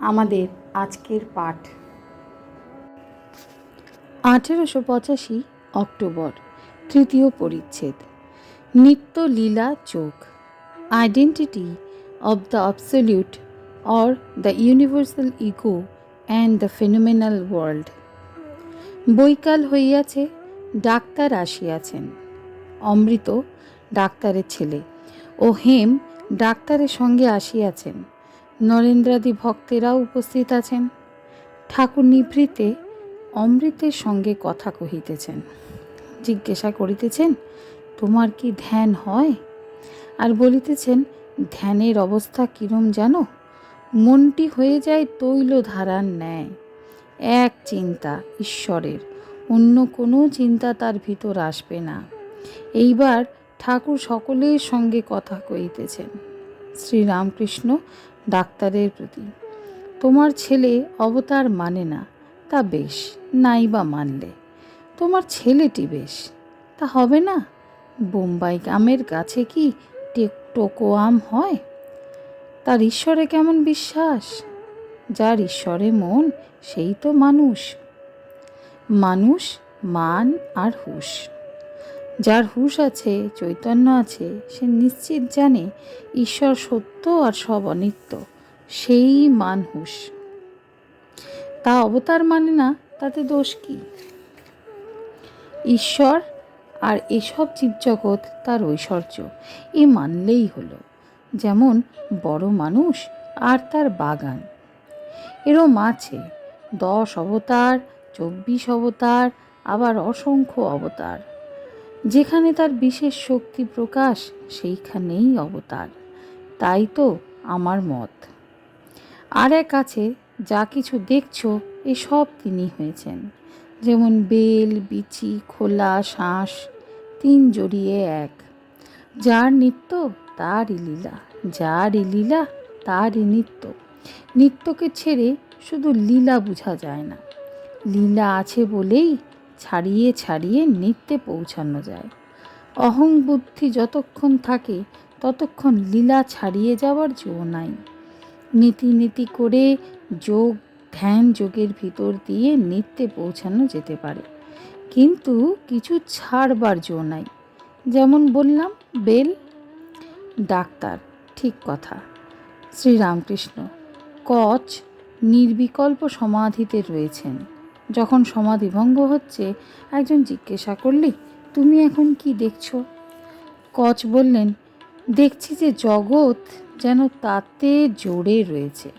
আমাদের আজকের পাঠ। আঠেরোশো পঁচাশি অক্টোবর, তৃতীয় পরিচ্ছেদ। নিত্য লীলা চোখ। Identity of the absolute or the universal ego and the phenomenal world বৈকাল হইয়াছে, ডাক্তার আসিয়াছেন। অমৃত ডাক্তারের ছেলে। ও হেম ডাক্তারের সঙ্গে আসিয়াছেন। নরেন্দ্রাদি ভক্তেরাও উপস্থিত আছেন। ঠাকুর নিভৃতে অমৃতের সঙ্গে কথা কহিতেছেন। জিজ্ঞাসা করিতেছেন, তোমার কি ধ্যান হয়? আর বলিতেছেন, ধ্যানের অবস্থা কিরম জানো? মনটি হয়ে যায় তৈল ধারার ন্যায়। এক চিন্তা ঈশ্বরের, অন্য কোনো চিন্তা তার ভিতর আসবে না। এইবার ঠাকুর সকলের সঙ্গে কথা কইতেছেন শ্রীরামকৃষ্ণ ডাক্তারের প্রতি। তোমার ছেলে অবতার মানে না, তা বেশ নাই বা মানলে। তোমার ছেলেটি বেশ, তা হবে না? বোম্বাই আমের কাছে কি টোকো আম হয়? তার ঈশ্বরে কেমন বিশ্বাস? যার ঈশ্বরে মন, সেই তো মানুষ। মানুষ, মান আর হুশ। যার হুশ আছে, চৈতন্য আছে, সে নিশ্চিত জানে ঈশ্বর সত্য আর সব অনিত্য। সেই মান হুশ। তা অবতার মানে না, তাতে দোষ কি? ঈশ্বর আর এসব জীবজগৎ তার ঐশ্বর্য, এ মানলেই হলো। যেমন বড় মানুষ আর তার বাগান। এরম আছে দশ অবতার, চব্বিশ অবতার, আবার অসংখ্য অবতার। যেখানে তার বিশেষ শক্তি প্রকাশ, সেইখানেই অবতার। তাই তো আমার মত। আর এক আছে, যা কিছু দেখছ, এসব তিনি হয়েছেন। যেমন বেল, বিচি, খোলা শ্বাস তিন জড়িয়ে এক। যার নিত্য, তারই লীলা। যারই লীলা, তারই নিত্য। নিত্যকে ছেড়ে শুধু লীলা বোঝা যায় না। লীলা আছে বলেই ছাড়িয়ে ছাড়িয়ে নিত্যে পৌঁছানো যায়। অহং বুদ্ধি যতক্ষণ থাকে, ততক্ষণ লীলা ছাড়িয়ে যাওয়ার জো নাই। নীতি নীতি করে যোগ, ধ্যান যোগের ভিতর দিয়ে নিত্যে পৌঁছানো যেতে পারে। কিন্তু কিছু ছাড়বার জো নাই। যেমন বললাম, বেল, ডাক্তার, ঠিক কথা। শ্রীরামকৃষ্ণ, কচ, নির্বিকল্প সমাধিতে রয়েছেন। যখন সমাধি ভঙ্গ হচ্ছে, একজন জিজ্ঞাসা করলে, তুমি এখন কি দেখছ? কচ বললেন, দেখছি যে জগৎ যেন তাতে জোরে রয়েছে।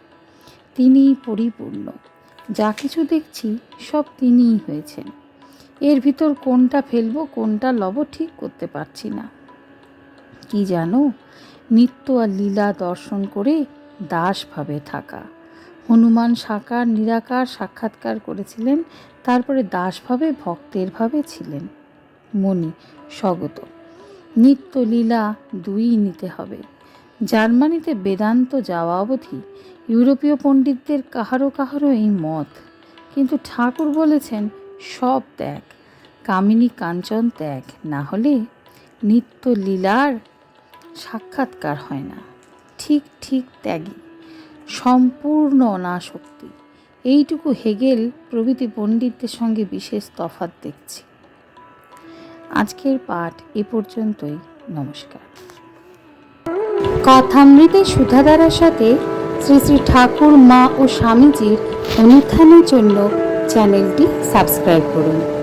তিনিই পরিপূর্ণ। যা কিছু দেখছি, সব তিনিই হয়েছেন। এর ভিতর কোনটা ফেলব, কোনটা লব, ঠিক করতে পারছি না। কি জানো, নিত্য আর লীলা দর্শন করে দাসভাবে থাকা। হনুমান সাকার, নিরাকার সাক্ষাৎকার করেছিলেন, তারপরে দাসভাবে, ভক্তের ভাবে ছিলেন। মণি, স্বগত। নিত্য লীলা দুই নিতে হবে। জার্মানিতে বেদান্ত যাওয়া অবধি ইউরোপীয় পণ্ডিতদের কাহারো কাহারো এই মত। কিন্তু ঠাকুর বলেছেন, সব ত্যাগ, কামিনী কাঞ্চন ত্যাগ, না হলে নিত্য লীলার সাক্ষাৎকার হয় না। ঠিক ঠিক ত্যাগী সম্পূর্ণ অনাসক্তি। এইটুকু হেগেল প্রভৃতি পণ্ডিতদের সঙ্গে বিশেষ তফাৎ দেখছি। আজকের পাঠ এ পর্যন্তই। নমস্কার। কথামৃতে সুধাধারার সাথে শ্রী শ্রী ঠাকুর, মা ও স্বামীজির অনুত্থানের জন্য চ্যানেলটি সাবস্ক্রাইব করুন।